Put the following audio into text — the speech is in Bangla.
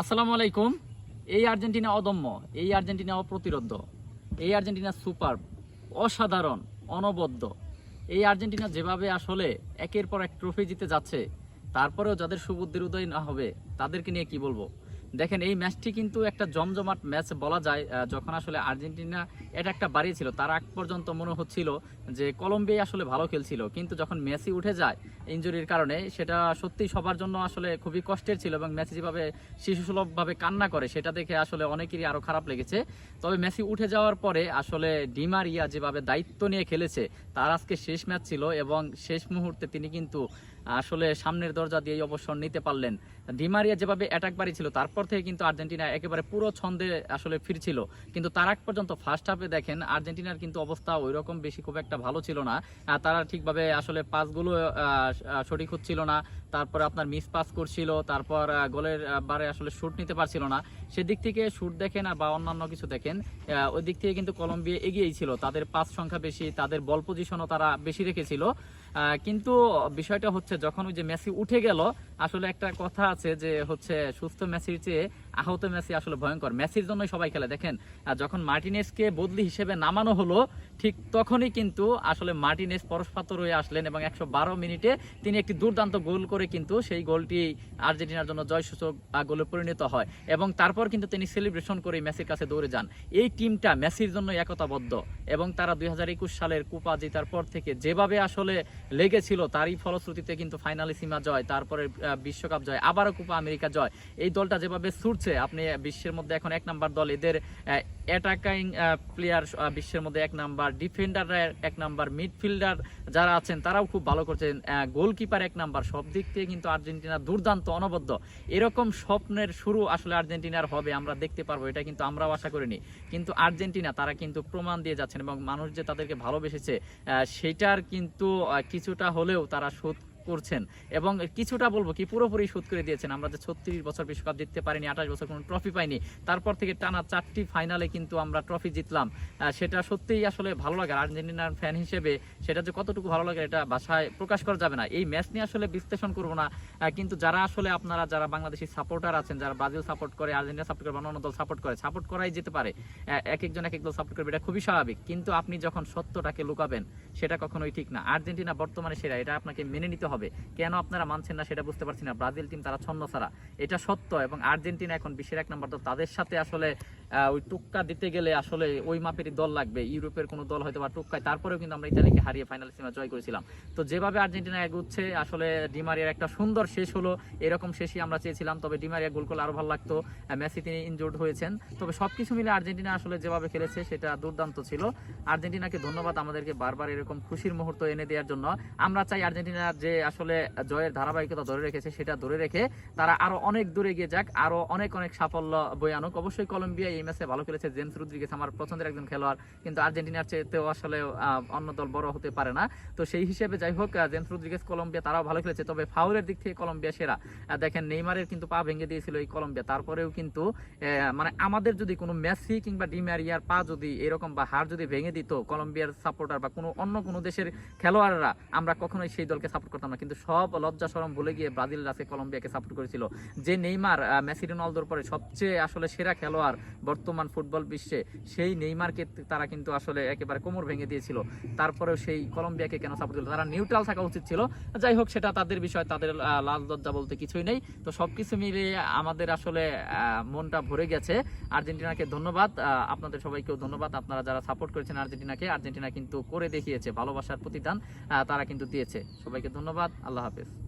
আসসালামু আলাইকুম। এই আর্জেন্টিনা অদম্য, এই আর্জেন্টিনা অপ্রতিরোধ, এই আর্জেন্টিনা সুপার অসাধারণ, অনবদ্য। এই আর্জেন্টিনা যেভাবে আসলে একের পর এক ট্রফি জিতে যাচ্ছে, তারপরেও যাদের সুবুদ্ধির উদয় না হবে, তাদেরকে নিয়ে কি বলব? দেখেন, এই ম্যাচটি কিন্তু একটা জমজমাট ম্যাচ বলা যায় যখন আসলে আর্জেন্টিনা এটা একটা বাড়িয়েছিল তার আগ পর্যন্ত মনে হচ্ছিল যে কলম্বিয়া আসলে ভালো খেলছিল। কিন্তু যখন মেসি উঠে যায় ইঞ্জুরির কারণে, সেটা সত্যিই সবার জন্য আসলে খুবই কষ্টের ছিল এবং মেসি যেভাবে শিশুসুলভভাবে কান্না করে, সেটা দেখে আসলে অনেকেরই আরও খারাপ লেগেছে। তবে মেসি উঠে যাওয়ার পরে আসলে ডিমারিয়া যেভাবে দায়িত্ব নিয়ে খেলেছে, তার আজকে শেষ ম্যাচ ছিল এবং শেষ মুহূর্তে তিনি কিন্তু আসলে সামনের দরজা দিয়ে অবসর নিতে পারলেন। ডিমারিয়া যেভাবে অ্যাটাক বাড়িয়েছিল তারপর থেকে কিন্তু আর্জেন্টিনা একেবারে পুরো ছন্দে আসলে ফিরছিল। কিন্তু তার আগ পর্যন্ত ফার্স্ট হাফে দেখেন, আর্জেন্টিনার কিন্তু অবস্থা ওই রকম বেশি খুব একটা ভালো ছিল না। তারা ঠিকভাবে আসলে পাসগুলো সঠিক হচ্ছিল না। তারপরে আপনার মিস পাস করছিল, তারপর গোলের বারে আসলে শুট নিতে পারছিল না। সেদিক থেকে শুট দেখেন আর বা অন্যান্য কিছু দেখেন ওই দিক থেকে কিন্তু কলম্বিয়া এগিয়েই ছিল। তাদের পাস সংখ্যা বেশি, তাদের বল পজিশনও তারা বেশি রেখেছিল। কিন্তু বিষয়টা হচ্ছে যখন ওই যে মেসি উঠে গেল, আসলে একটা কথা আছে যে হচ্ছে সুস্থ মেসির চেয়ে আহত মেসি আসলে ভয়ঙ্কর। মেসির জন্যই সবাই খেলে, দেখেন। যখন মার্টিনেসকে বদলি হিসেবে নামানো হলো, ঠিক তখনই কিন্তু আসলে মার্টিনেস পরশপাতর হয়ে আসলেন এবং একশো বারো মিনিটে তিনি একটি দুর্দান্ত গোল করে কিন্তু সেই গোলটি আর্জেন্টিনার জন্য জয়সূচক গোলে পরিণত হয় এবং তারপর কিন্তু তিনি সেলিব্রেশন করে মেসির কাছে দৌড়ে যান। এই টিমটা মেসির জন্য একতাবদ্ধ এবং তারা দুই হাজার একুশ সালের কুপা জেতার পর থেকে যেভাবে আসলে লেগেছিল, তারই ফলশ্রুতিতে কিন্তু ফাইনালি সীমা জয়, তারপরে বিশ্বকাপ জয়, আবারও কুপা আমেরিকা জয়। এই দলটা যেভাবে ছুটছে আপনি বিশ্বের মধ্যে এখন এক নাম্বার দল। এদের অ্যাটাকাইং প্লেয়ার বিশ্বের মধ্যে এক নাম্বার। ডিফেন্ডাররা এক নাম্বার। মিডফিল্ডার যারা আছেন, তারাও খুব ভালো করছেন। গোলকিপার এক নাম্বার। সব দিক থেকে কিন্তু আর্জেন্টিনা দুর্দান্ত, অনবদ্য। এরকম স্বপ্নের শুরু আসলে আর্জেন্টিনার হবে, আমরা দেখতে পারব। এটা কিন্তু আমরাও আশা করিনি। কিন্তু আর্জেন্টিনা, তারা কিন্তু প্রমাণ দিয়ে যাচ্ছেন এবং মানুষ যে তাদেরকে ভালোবেসেছে সেটার কিন্তু কিছুটা হলেও তারা শোধ করছেন। এবং কিছুটা বলব কি, পুরোপুরি শোধ করে দিয়েছেন। আমরা যে ছত্রিশ বছর বিশ্বকাপ জিততে পারিনি, আঠাশ বছর কোনো ট্রফি পাইনি, তারপর থেকে টানা চারটি ফাইনালে কিন্তু আমরা ট্রফি জিতলাম। সেটা সত্যিই আসলে ভালো লাগে। আর্জেন্টিনার ফ্যান হিসেবে সেটা যে কতটুকু ভালো লাগে এটা ভাষায় প্রকাশ করা যাবে না। এই ম্যাচ নিয়ে আসলে বিশ্লেষণ করব না। কিন্তু যারা আসলে আপনারা যারা বাংলাদেশি সাপোর্টার আছেন, যারা ব্রাজিল সাপোর্ট করে, আর্জেন্টিনা সাপোর্ট করে অন্য দল সাপোর্ট করে সাপোর্ট করাই যেতে পারে। এক একজন এক এক দল সাপোর্ট করবে, এটা খুবই স্বাভাবিক। কিন্তু আপনি যখন সত্যটাকে লুকাবেন সেটা কখনোই ঠিক না। আর্জেন্টিনা বর্তমানে সেরা, এটা আপনাকে মেনে নিতে হবে। কেন আপনারা মানছেন না সেটা বুঝতে পারছি না। ব্রাজিল টিম তারা ছন্ন ছাড়া। এটা সত্য এবং আর্জেন্টিনা এখন বিশ্বের এক নম্বর দল। তাদের সাথে আসলে ওই টুক্কা দিতে গেলে আসলে ওই মাপেরই দল লাগবে। ইউরোপের কোনো দল হয়তো বা টুক্কায় তারপরেও কিন্তু আমরা ইতালিকে হারিয়ে ফাইনাল সীমা জয় করেছিলাম। তো যেভাবে আর্জেন্টিনা এগুচ্ছে, আসলে ডিমারিয়ার একটা সুন্দর শেষ হলো। এরকম শেষই আমরা চেয়েছিলাম। তবে ডিমারিয়া গোল করলে আরও ভালো লাগতো। মেসি তিনি ইনজোর্ড হয়েছেন। তবে সবকিছু মিলে আর্জেন্টিনা আসলে যেভাবে খেলেছে, সেটা দুর্দান্ত ছিল। আর্জেন্টিনাকে ধন্যবাদ। আমাদেরকে বারবার এরকম খুশির মুহূর্ত এনে দেওয়ার জন্য। আমরা চাই আর্জেন্টিনার যে আসলে জয়ের ধারাবাহিকতা ধরে রেখেছে, সেটা ধরে রেখে তারা আরও অনেক দূরে গিয়ে যাক, আরও অনেক অনেক সাফল্য বয়ে আনুক। অবশ্যই কলম্বিয়া এই ম্যাচে ভালো খেলেছে জেমস রুদ্রিগেস আমার পছন্দের একজন খেলোয়াড়, কিন্তু আর্জেন্টিনার চেয়েতেও আসলে অন্য দল বড় হতে পারে না। তো সেই হিসেবে যাই হোক জেমস রুদ্রিগেস কলম্বিয়া তারাও ভালো খেলেছে, তবে ফাউলের দিক থেকে কলম্বিয়া সেরা। দেখেন নেইমারের কিন্তু পা ভেঙে দিয়েছিল এই কলম্বিয়া, তারপরেও কিন্তু মানে আমাদের যদি কোনো মেসি কিংবা ডিমারিয়ার পা যদি এরকম বা হার যদি ভেঙে দিত কলম্বিয়ার সাপোর্টার বা কোনো অন্য কোনো দেশের খেলোয়াড়রা আমরা কখনোই সেই দলকে সাপোর্ট করতাম না। কিন্তু সব লজ্জা সরম ভুলে গিয়ে ব্রাজিল আজকে কলম্বিয়াকে সাপোর্ট করেছিল। যে নেইমার মেসি, রোনালদোর পরে সবচেয়ে আসলে সেরা খেলোয়াড় বর্তমান ফুটবল বিশ্বে, সেই নেইমারকে তারা কিন্তু আসলে একেবারে কোমর ভেঙে দিয়েছিল। তারপরেও সেই কলম্বিয়াকে কেন সাপোর্ট দিল? তারা নিউট্রাল থাকা উচিত ছিল। যাই হোক, সেটা তাদের বিষয়, তাদের লাজ লজ্জা বলতে কিছুই নেই। তো সবকিছু মিলিয়ে আমাদের আসলে মনটা ভরে গেছে। আর্জেন্টিনাকে ধন্যবাদ। আপনাদের সবাইকেও ধন্যবাদ। আপনারা যারা সাপোর্ট করেছেন আর্জেন্টিনাকে, আর্জেন্টিনা কিন্তু করে দেখিয়েছে। ভালোবাসার প্রতিদান তারা কিন্তু দিয়েছে। সবাইকে ধন্যবাদ। আল্লাহ হাফেজ।